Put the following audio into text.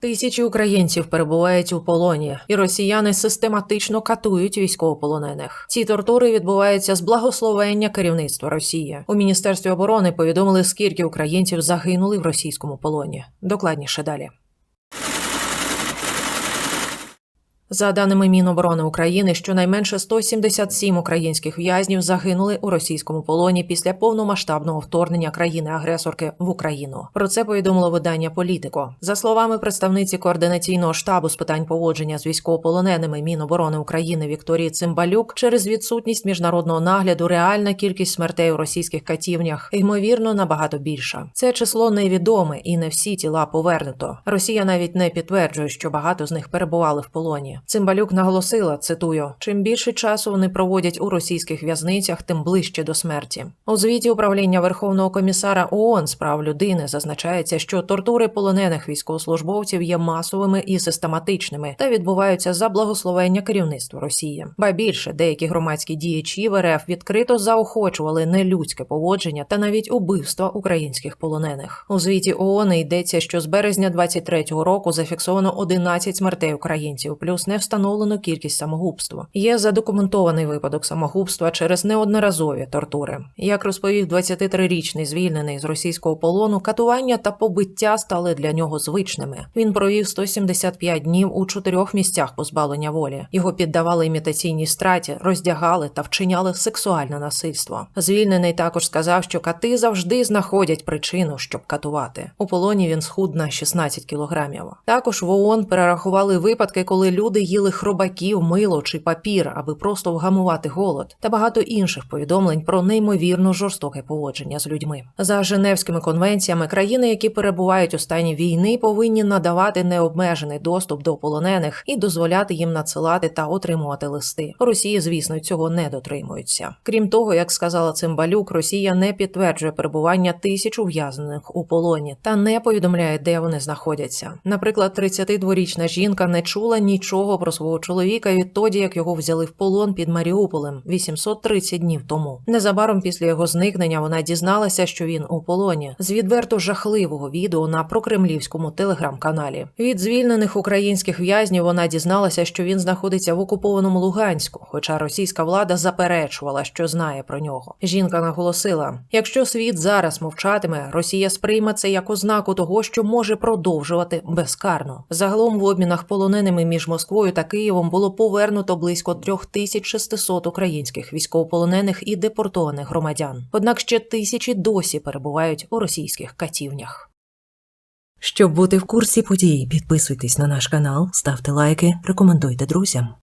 Тисячі українців перебувають у полоні, і росіяни систематично катують військовополонених. Ці тортури відбуваються з благословення керівництва Росії. У міністерстві оборони повідомили, скільки українців загинули в російському полоні. Докладніше далі. За даними Міноборони України, щонайменше 177 українських в'язнів загинули у російському полоні після повномасштабного вторгнення країни-агресорки в Україну. Про це повідомило видання Політико. За словами представниці координаційного штабу з питань поводження з військовополоненими Міноборони України Вікторії Цимбалюк, через відсутність міжнародного нагляду реальна кількість смертей у російських катівнях ймовірно набагато більша. Це число невідоме і не всі тіла повернуто. Росія навіть не підтверджує, що багато з них перебували в полоні. Цимбалюк наголосила, цитую: чим більше часу вони проводять у російських в'язницях, тим ближче до смерті. У звіті управління Верховного комісара ООН з прав людини зазначається, що тортури полонених військовослужбовців є масовими і систематичними та відбуваються за благословення керівництва Росії. Ба більше деякі громадські діячі в РФ відкрито заохочували нелюдське поводження та навіть убивства українських полонених. У звіті ООН йдеться, що з березня 23-го року зафіксовано 11 смертей українців, плюс не встановлено кількість самогубства. Є задокументований випадок самогубства через неодноразові тортури. Як розповів 23-річний звільнений з російського полону, катування та побиття стали для нього звичними. Він провів 175 днів у чотирьох місцях позбавлення волі. Його піддавали імітаційній страті, роздягали та вчиняли сексуальне насильство. Звільнений також сказав, що кати завжди знаходять причину, щоб катувати. У полоні він схуд на 16 кілограмів. Також в ООН перерахували випадки, коли люди їли хробаків, мило чи папір, аби просто вгамувати голод, та багато інших повідомлень про неймовірно жорстоке поводження з людьми. За Женевськими конвенціями країни, які перебувають у стані війни, повинні надавати необмежений доступ до полонених і дозволяти їм надсилати та отримувати листи. Росії, звісно, цього не дотримуються. Крім того, як сказала Цимбалюк, Росія не підтверджує перебування тисяч ув'язнених у полоні та не повідомляє, де вони знаходяться. Наприклад, 32-річна жінка не чула нічого про свого чоловіка відтоді, як його взяли в полон під Маріуполем 830 днів тому. Незабаром після його зникнення вона дізналася, що він у полоні з відверто жахливого відео на прокремлівському телеграм-каналі. Від звільнених українських в'язнів вона дізналася, що він знаходиться в окупованому Луганську, хоча російська влада заперечувала, що знає про нього. Жінка наголосила: якщо світ зараз мовчатиме, Росія сприйме це як ознаку того, що може продовжувати безкарно. Загалом в обмінах полоненими між Москвою та Києвом було повернуто близько 3600 українських військовополонених і депортованих громадян. Однак ще тисячі досі перебувають у російських катівнях. Щоб бути в курсі подій, підписуйтесь на наш канал, ставте лайки, рекомендуйте друзям.